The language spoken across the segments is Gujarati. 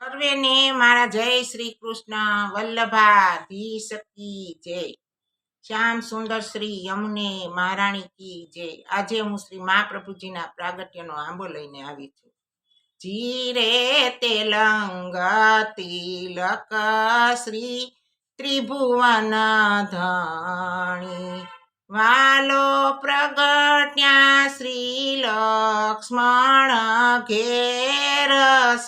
સર્વેને મારા જય શ્રી કૃષ્ણ. વલ્લભા ધી કી જય. શ્યામ સુંદર શ્રી યમુને મહારાણી કી જય. આજે હું શ્રી મહાપ્રભુજીના પ્રાગટ્યનો આંબો લઈને આવી છું. જીરે તેલંગ તિલક શ્રી ત્રિભુવન ધણી. વાલો પ્રગટ્યા શ્રી લક્ષ્મણ ઘેર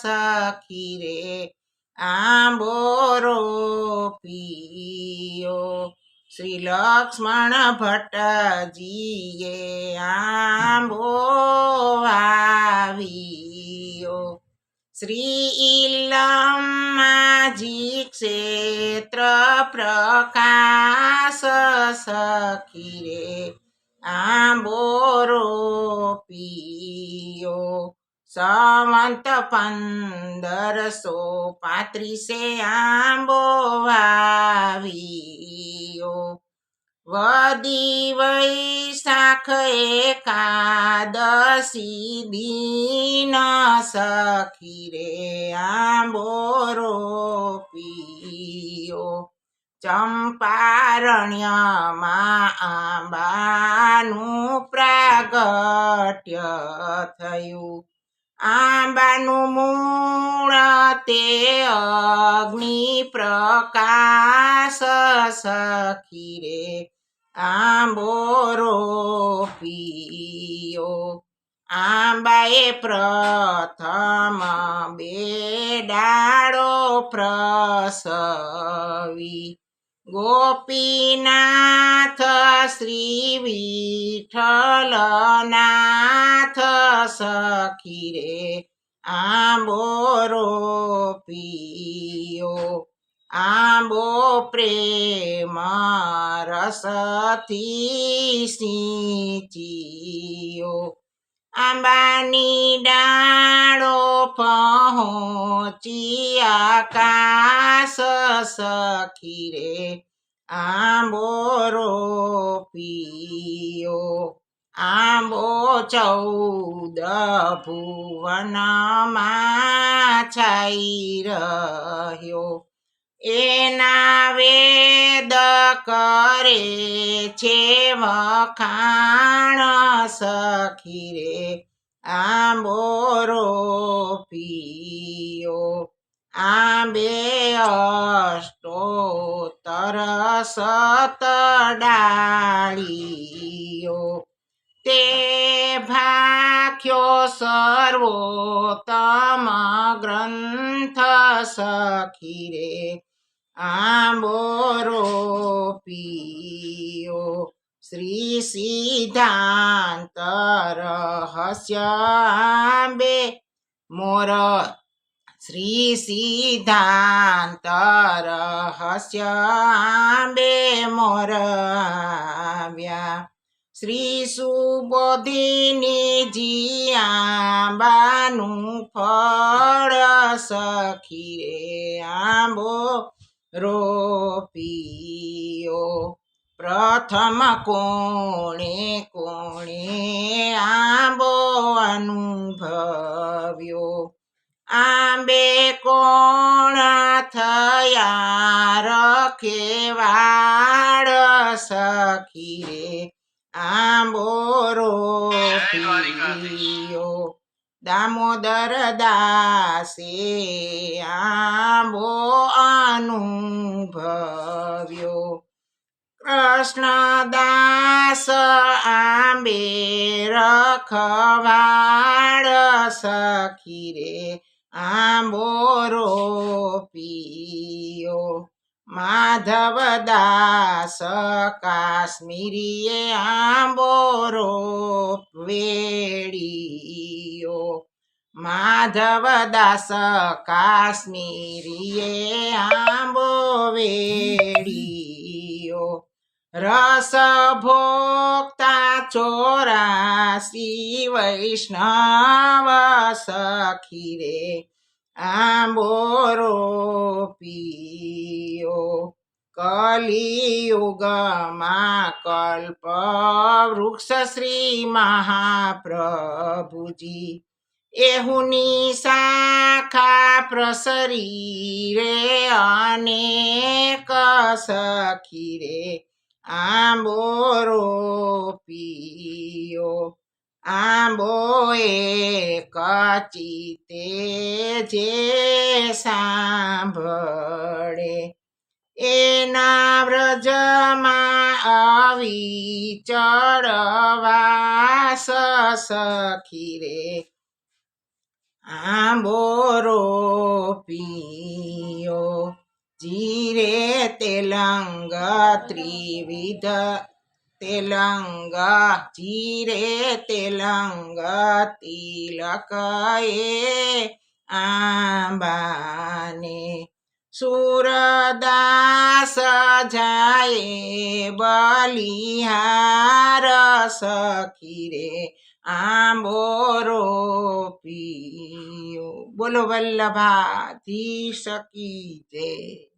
સખી રે. આંબોરો પિયો. શ્રી લક્ષ્મણ ભટ્ટજીએ આંબો આવ્યો શ્રી ઇલમ્માજી ક્ષેત્ર પ્રકાશ સખી રે આંબોરો પિયો. સંવંત પંદરસો પાંત્રીસે આંબો વાવ્યો. વદી વૈશાખ એકાદશી દીન સખી રે આંબોરો પિયો ચંપારણ્યમાં આંબાનું પ્રાગટ્ય થયું. આંબાનું મૂળ તે અગ્નિ પ્રકાશ સખી રે આંબોરો પિયો આંબાએ પ્રથમ બેડાળો પ્રસવી. ગોપીનાથ શ્રી વિઠ્ઠલનાથ સખી રે આંબો પિયો આંબો પ્રેમ રસથી સિંચિયો. આંબાની ડાળો પહોંચી આકાશ સખી રે આંબોરો પિયો આંબો ચૌદ ભુવનમાં છાઈ રહ્યો. એના વેદ કરે છે વખાણ સખી રે આંબોરો પિયો આંબે અષ્ટોતર સતડાળીયો તે ભાખ્યો સર્વોત્તમ ગ્રંથ સખી આંબોરો પિયો શ્રી સિદ્ધાંત રહસ્યાંબે મોર શ્રી સિદ્ધાંત રહસ્યાંબે મોર આવ્યા શ્રી સુબોધિની જી આંબાનું ફળ સખી રે આંબો રોપિયો પ્રથમ કોણે કોણે આંબો અનુભવ્યો? આંબે કોણ થયા રખેવાડ સખી રે આંબો રોપિયો. દામોદર દાસે આંબો અનુભવ્યો. કૃષ્ણદાસ આંબે રખવાડ સખી રે આંબો રોપિયો માધવદાસ કાશ્મીરીએ આંબો રોપવેડીયો માધવદાસ કાશ્મીરીએ આંબો વેડીયો. रस भोक्ता चोरा वैष्णव सखिरे आम्बोरोपियो कलियुगमा कल्प वृक्ष श्री महाप्रभुजी। एहुनी शाखा प्रसरी रे अनेक सखिरे। સખી પીયો. આંબો એ કચી તે જે સાંભળે. એના વ્રજમાં આવી ચડવાસ સખી રે. આંબો રોપિયો જીરે તેલંગ ત્રિવિધ તેલંગ જીરે તેલંગ તિલક એ આંબાને સુરદાસ જાય બલિહાર સખી રે આંબો રોપિયો બોલો વલ્લભાધી શકી જય